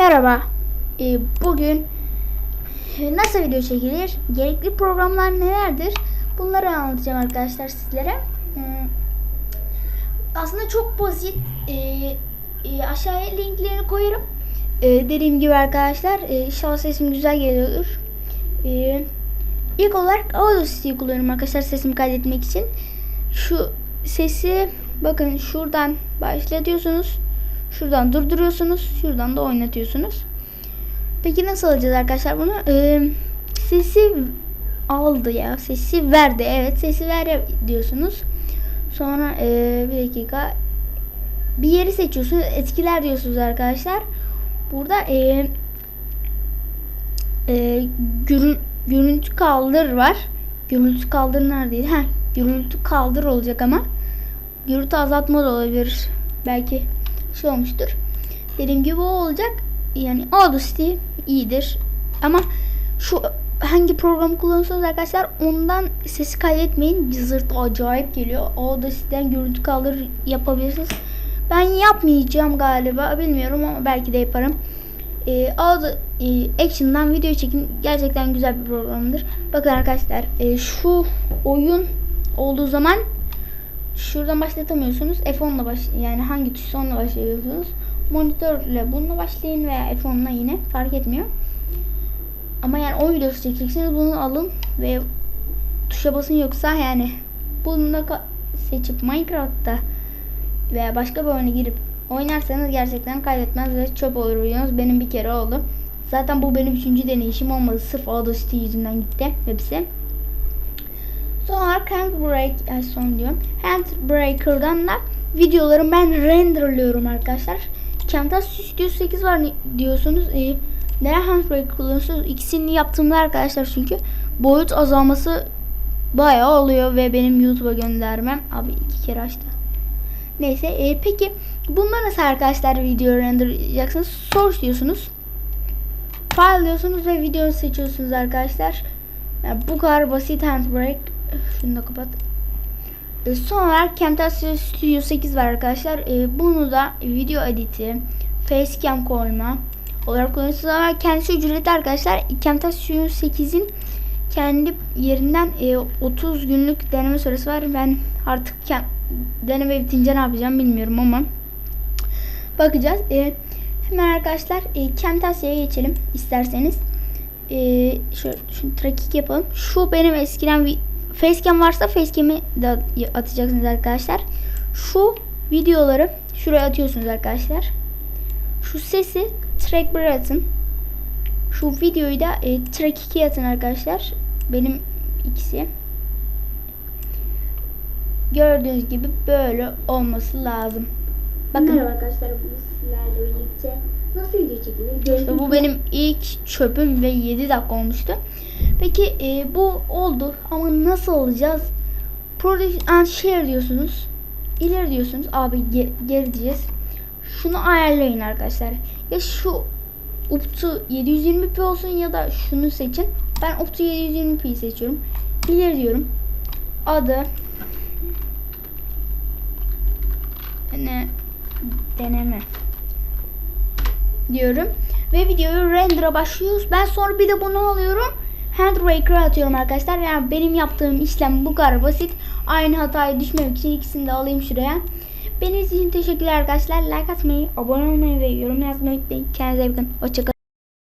Merhaba. Ee, bugün e, nasıl video çekilir? Gerekli programlar nelerdir? Bunları anlatacağım arkadaşlar sizlere. Hmm, Aslında çok basit. Ee, e, aşağıya linklerini koyarım. Ee, dediğim gibi arkadaşlar e, inşallah sesim güzel geliyordur. Ee, ilk olarak Audacity'yi kullanıyorum arkadaşlar sesimi kaydetmek için. Şu sesi bakın şuradan başlatıyorsunuz. Şuradan durduruyorsunuz. Şuradan da oynatıyorsunuz. Peki nasıl alacağız arkadaşlar bunu? Ee, sesi aldı ya. Sesi verdi. Evet sesi ver diyorsunuz. Sonra ee, bir dakika. Bir yeri seçiyorsunuz. Etkiler diyorsunuz arkadaşlar. Burada ee, ee, görün, görüntü kaldır var. Gürültü kaldır neredeydi? Heh, gürültü kaldır olacak ama. Gürültü azaltma da olabilir. Belki şey olmuştur. Dediğim gibi o olacak. Yani Audacity iyidir. Ama şu hangi program kullanıyorsanız arkadaşlar ondan sesi kaydetmeyin. Cızırtı acayip geliyor. Audacity'den görüntü kaldır yapabilirsiniz. Ben yapmayacağım galiba. Bilmiyorum ama belki de yaparım. E, Auda, e, Action'dan video çekin. Gerçekten güzel bir programdır. Bakın arkadaşlar e, şu oyun olduğu zaman şuradan başlatamıyorsunuz. F10'la baş yani hangi tuşla onunla başlıyorsunuz. Monitörle bununla başlayın veya F10'la yine fark etmiyor. Ama yani oyun videosu çekeceksiniz bunu alın ve tuşa basın yoksa yani bunu da seçip Minecraft'ta veya başka bir oyuna girip oynarsanız gerçekten kaydetmez ve çöp olur videonuz. Benim bir kere oldu. Zaten bu benim üçüncü deneyişim olmadı. Sırf Audacity yüzünden gitti hepsi. Son olarak Handbrake, ay son diyorum. Handbreaker'dan da videolarımı ben renderlıyorum arkadaşlar. Camtasia Studio 8 var diyorsunuz. Ee, neden Handbrake kullanıyorsunuz? İkisini yaptığımda arkadaşlar çünkü boyut azalması bayağı oluyor ve benim YouTube'a göndermem. Abi iki kere açtı. Neyse e, peki bunda nasıl arkadaşlar video renderlayacaksınız? Source diyorsunuz. File diyorsunuz ve videoyu seçiyorsunuz arkadaşlar. Yani bu kadar basit handbrake. Şunu da kapat. E, son olarak Camtasia Studio 8 var arkadaşlar. E, bunu da video editi, facecam koyma olarak kullanıyorsunuz ama kendisi ücretli arkadaşlar. Camtasia Studio 8'in kendi yerinden e, 30 günlük deneme süresi var. Ben artık deneme bitince ne yapacağım bilmiyorum ama bakacağız. E, hemen arkadaşlar e, Camtasia'ya geçelim isterseniz. E, şöyle şunu trakik yapalım. Şu benim eskiden bir facecam varsa facecam'i de atacaksınız arkadaşlar. Şu videoları şuraya atıyorsunuz arkadaşlar. Şu sesi track 1'e atın. Şu videoyu da e, track 2'ye atın arkadaşlar. Benim ikisi. Gördüğünüz gibi böyle olması lazım. Bakın Merhaba arkadaşlar bu sizlerle birlikte nasıl video çekilir? işte bu benim ilk çöpüm ve 7 dakika olmuştu. Peki e, bu oldu ama nasıl olacağız? Production and share diyorsunuz. İleri diyorsunuz. Abi ge- geri. Şunu ayarlayın arkadaşlar. Ya şu Uptu 720p olsun ya da şunu seçin. Ben Uptu 720p seçiyorum. İleri diyorum. Adı ne deneme diyorum. Ve videoyu render'a başlıyoruz. Ben sonra bir de bunu alıyorum. Handbreaker'a atıyorum arkadaşlar. Yani benim yaptığım işlem bu kadar basit. Aynı hataya düşmemek için ikisini de alayım şuraya. Benim için teşekkürler arkadaşlar. Like atmayı, abone olmayı ve yorum yazmayı unutmayın. Kendinize iyi bakın. Hoşçakalın.